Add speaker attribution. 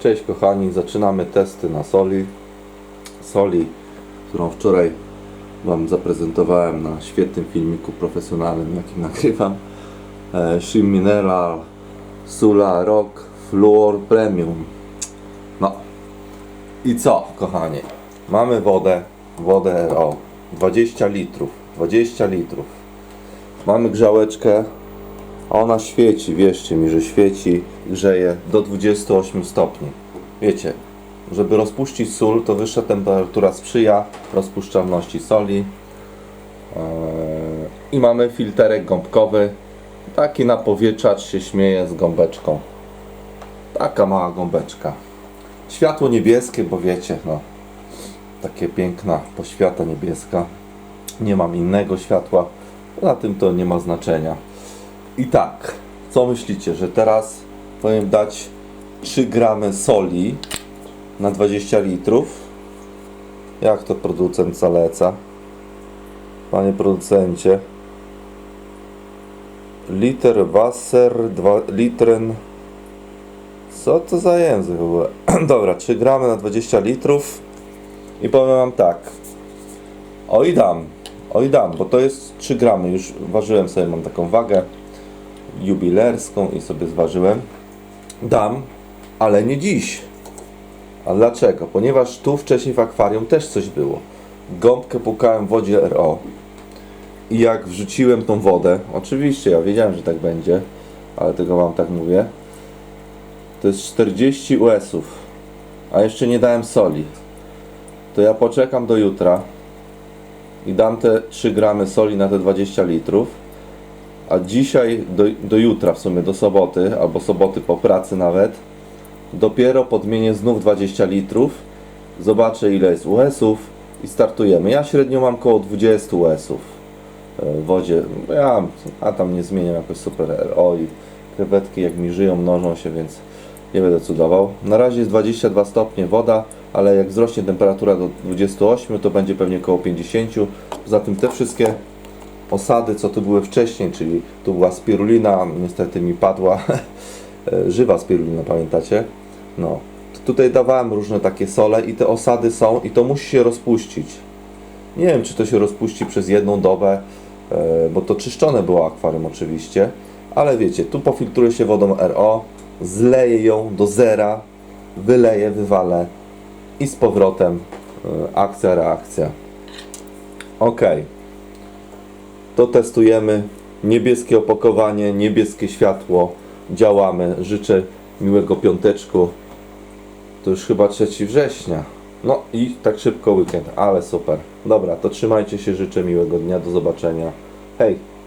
Speaker 1: Cześć kochani, zaczynamy testy na soli. Soli, którą wczoraj Wam zaprezentowałem na świetnym filmiku profesjonalnym, jakim nagrywam. E, Shim Mineral Sula Rock Fluor Premium. No i co kochani? Mamy wodę, wodę RO 20 litrów, 20 litrów. Mamy grzałeczkę, a ona świeci, wierzcie mi, że świeci, grzeje do 28 stopni. Wiecie, żeby rozpuścić sól, to wyższa temperatura sprzyja rozpuszczalności soli. Eee, I mamy filterek gąbkowy, taki napowietrzacz się śmieje z gąbeczką. Taka mała gąbeczka. Światło niebieskie, bo wiecie, no, takie piękna poświata niebieska. Nie mam innego światła, na tym to nie ma znaczenia. I tak, co myślicie, że teraz powinien dać 3 gramy soli na 20 litrów? Jak to producent zaleca? Panie producencie. Liter Wasser, 2 litren. Co to za język w ogóle? Dobra, 3 gramy na 20 litrów. I powiem wam tak. Oj dam, oj dam, bo to jest 3 gramy. Już ważyłem sobie, mam taką wagę jubilerską i sobie zważyłem. Dam, ale nie dziś. A dlaczego? Ponieważ tu wcześniej w akwarium też coś było. Gąbkę pukałem w wodzie RO. I jak wrzuciłem tą wodę, oczywiście ja wiedziałem, że tak będzie, ale tego wam tak mówię. To jest 40 US-ów, a jeszcze nie dałem soli. To ja poczekam do jutra i dam te 3 gramy soli na te 20 litrów. A dzisiaj, do, do jutra w sumie, do soboty, albo soboty po pracy nawet, dopiero podmienię znów 20 litrów, zobaczę ile jest US-ów i startujemy. Ja średnio mam około 20 US-ów e, w wodzie. Ja, a tam nie zmieniam jakoś super RO i krewetki jak mi żyją, mnożą się, więc nie będę cudował. Na razie jest 22 stopnie woda, ale jak wzrośnie temperatura do 28, to będzie pewnie około 50. Poza tym te wszystkie osady, co tu były wcześniej, czyli tu była spirulina, niestety mi padła, e, żywa spirulina, pamiętacie? No, tutaj dawałem różne takie sole i te osady są i to musi się rozpuścić. Nie wiem, czy to się rozpuści przez jedną dobę, e, bo to czyszczone było akwarium oczywiście, ale wiecie, tu pofiltruje się wodą RO, zleję ją do zera, wyleję, wywalę i z powrotem e, akcja, reakcja. Okej to testujemy. Niebieskie opakowanie, niebieskie światło. Działamy. Życzę miłego piąteczku. To już chyba 3 września. No i tak szybko weekend, ale super. Dobra, to trzymajcie się, życzę miłego dnia, do zobaczenia. Hej!